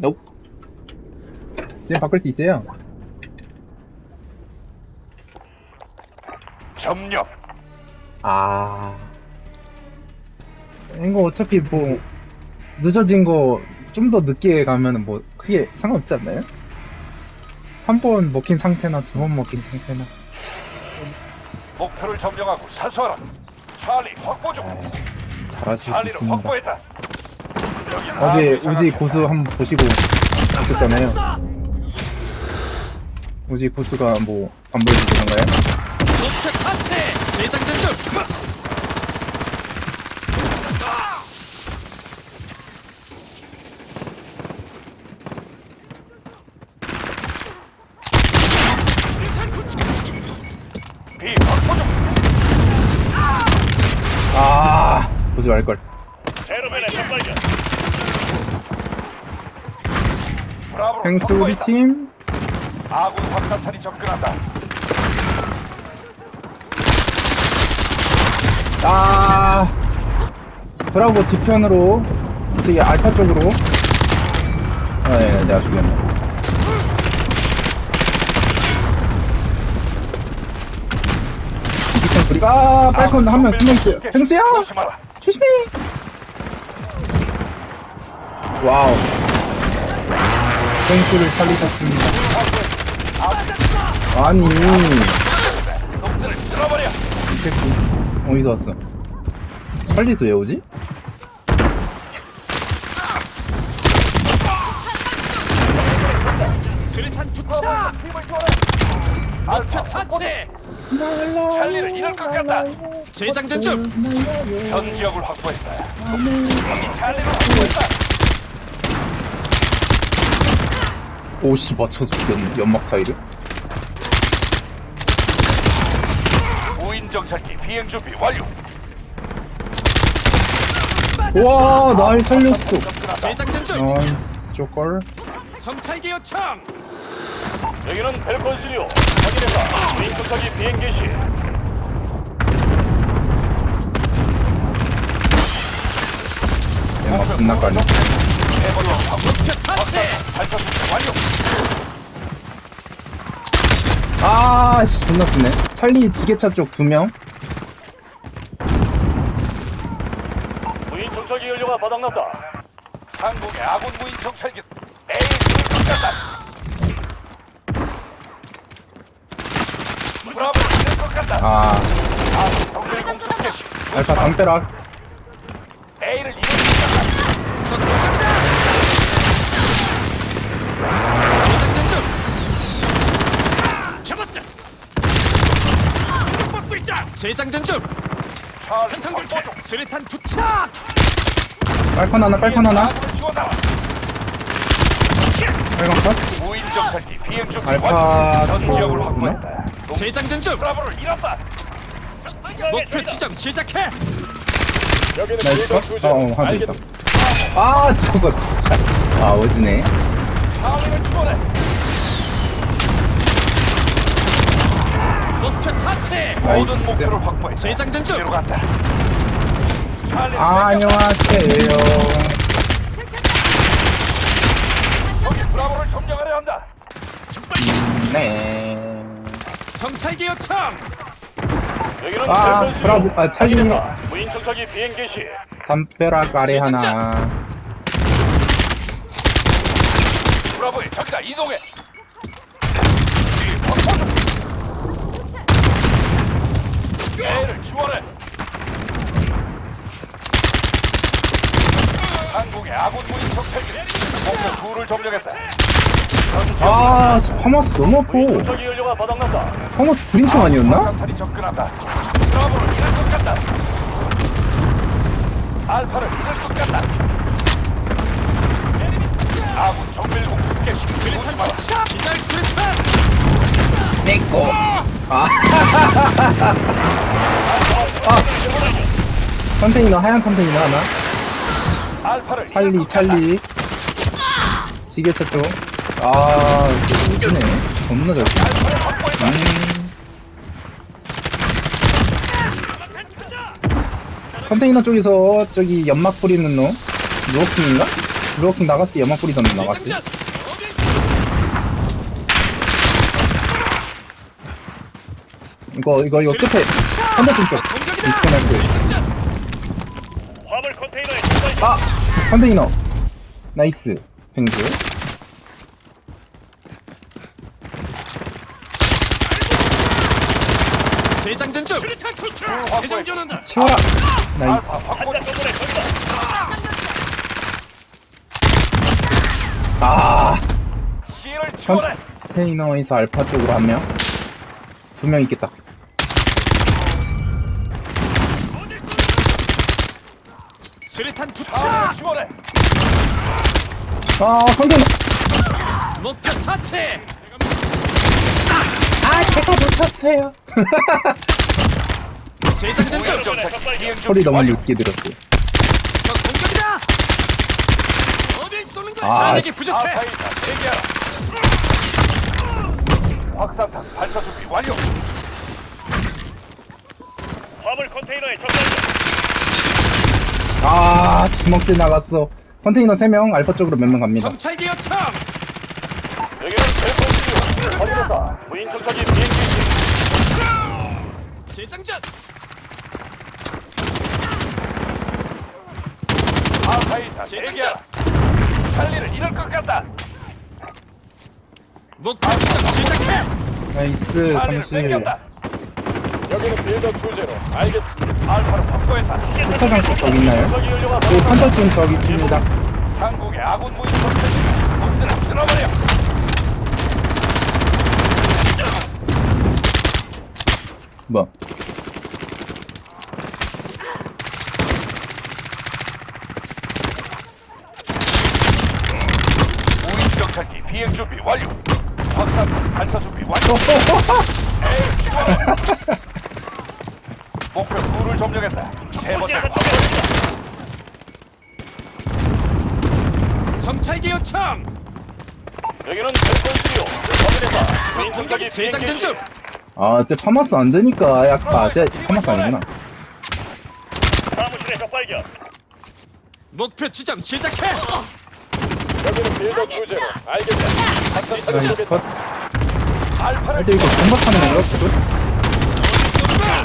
nope. 지금 바꿀 수 있어요. 점령. 아. 이거 어차피 뭐, 늦어진 거 좀 더 늦게 가면은 뭐, 크게 상관없지 않나요? 한 번 먹힌 상태나 두 번 먹힌 상태나. 목표를 점령하고 사수하라. 찰리 확보 중. 아, 잘하실 수 찰리를 있습니다. 확보했다. 어제 우지. 고수 한번 보시고 오셨잖아요. 우지 고수가 뭐, 안 확보 중. 아, 보지 말걸. 제로맨의 적발견. 브라보. 펭수 우리 팀. 아군 확산탄이 접근한다. 아, 브라보 뒤편으로, 저기 알파 쪽으로. 아, 예, 내가 죽였네. 뒤편 소리가, 아, 빨콘 한명 숨어있어요. 펭수야! 조심하라. 조심해! 와우. 펭수를 살리셨습니다. 아니, 이 놈들을 쓸어버려. 새끼. 어디서 왔어? 살리서 왜 오지? 목표 자체 찰리를 잃을 것 같다. 재장전 중 전 지역을 확보했다. 여기 찰리를 확보했다. 오씨 맞춰서 죽였네 연막 사이를 무인 정찰기 비행 준비 완료. 와날 살렸어 중 나이스 쪼걸 정찰기 요청 여기는 벨콘시리오. 확인해서 무인 정찰기 비행 개시. 연막 해버려. 목표 발사 완료. 아 씨 존나 쓰네 찰리 지게차 쪽 두 명 무인 정찰기 연료가 바닥났다. 상공의 아군 무인 정찰기 A 공격. 브라보. 아 아군 동맹 공습 개시. 알파 방패락 A를 이럴 것 같다. 재장전 중 잡았다 받고 있다 재장전 중 확보 교체 중. 수리탄 투착 빨컨 하나 빨컨 하나. 빨컨 컷 무인 정찰기 비행 준비 알파. 전또 지역을? 확보했다. 놈 재장전 중 브라보를 잃었다. 목표 지정 시작해 나이스 컷? 어 어 하나 더 있다 아 저거 진짜 아 지원해. 목표 자체 모든. 목표를 확보했다. 재장전 중 뒤로 간다. 아 안녕하세요 저기 브라보를 점령하려 한다. 네 정찰기 요청 여기는 아. 브라보, 아, 찰리. 확인해라. 무인 정찰기 비행 개시. 담벼락 아래 하나 브라보의 적이다 이동해. 뒤 확보 중. A를 지원해. 한국의 아군 무인 정찰기 목표 둘을 점령했다. 아, 저 파마스 너무 아파. 연료가 바닥난다. 파마스 브링킹 아니었나? 산탄이 접근한다. 브라보를 잃을 것 같다. 알파를 잃을 것 같다. 아군 정밀 공습 개시. 투착 기절 수리탄 내꺼. 아. 컨테이너, 하얀 컨테이너 하나. 알파를 찰리. 찰리. 지게차 쪽. 아, 이거 오지네. 겁나 잘. 음. 컨테이너 쪽에서 저기 연막 뿌리는 놈. 누워킹인가? 블로킹 나갔지 연막 뿌리던 데 나갔지. 이거 이거 이거 끝에 컨테이너 쪽 화물 컨테이너에 아 컨테이너 나이스 뱅즈 재장전 중. 확보했다. 재장전한다. 치워라 나이스 중. 아 C를 지원해. 컨테이너에서 알파 쪽으로 한명두 명 있겠다 수류탄 차를 투척. 지원해. 아 컨테이너 목표 차치. 아 제가 놓쳤어요 재장전 중. 소리 너무 늦게 들었어요 적 공격이다. 어딜 쏘는 거야? 아, 자력이 부족해. 아파이다. 대기하라. 확산탄 발사 준비 완료. 화물 컨테이너에 적발. 아 주먹질 나갔어 컨테이너 3명 알파 쪽으로 몇 명 갑니다 정찰기 요청. 여기는 벨콘스요. 확인했다. 무인 정찰기 비행 중. 재장전. 아파이다. 재장전. 대기하라. 찰리를 잃을 것 같다. 목표 지점 시작해. 나이스 찰리를 30 뺏겼다. 여기는 빌더 투제로. 알겠습니다. 확보했다. 저기 있나요? 그 판자팀 저기 있습니다 상국의 아군 무인 정찰기 놈들을 쓸어버려. 뭐 무인 정찰기 비행 준비 완료. 확산 발사 준비 완료. 에이, 죽어라. 목표 둘을 점령했다. 세 번째 확보했다. 요청. 여기는 벨콘스요. 확인했다. 적 공격이 재장전 중. 아, 쟤 파마스 안 되니까 약간 쟤 파마스 아니구나. 사무실에 적발견. 목표 지점 시작해. 여기는 빌더 투제로. 알겠다. 나이스 컷. 알파를 근데 이거 공박하는 건가?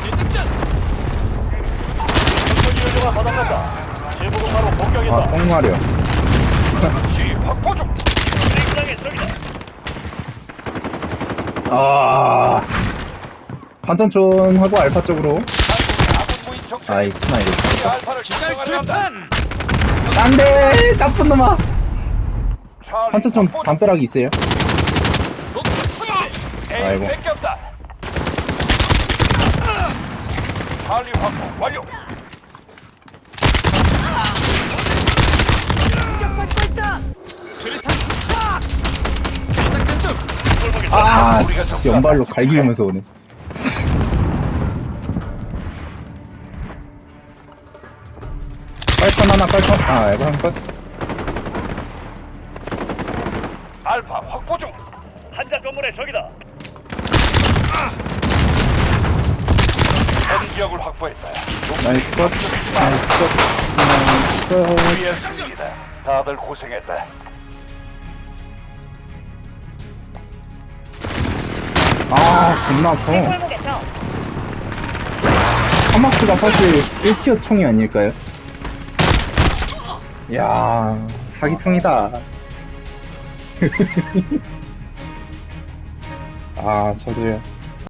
재장전. 바닥났다. 제보고 바로 아. 시 적이다. 아. 반전촌 하고 알파 쪽으로. 아군 무인 정찰. 아이. 이 알파를 기절 정찰하려 한다. 수류탄. 안 돼! 나쁜 놈아! 중. 담벼락이 있어요. 목표 아이고. 뺏겼다. 찰리 확보 완료. 수류탄 투척. 재장전 중. 아, 씨. 연발로 갈기면서 오네. 깔턴 하나, 깔턴. 아, 이거 한 컷. 알파 확보 중. 한자 건물의 적이다. 현 지역을 확보했다. 나이스 컷. 나이스 컷. 나이스 컷. 우리의 승리다. 다들 고생했다. 아, 겁나 아파. 하마스가 사실 1티어 총이 아닐까요? 야 사기통이다. 아, 저도요.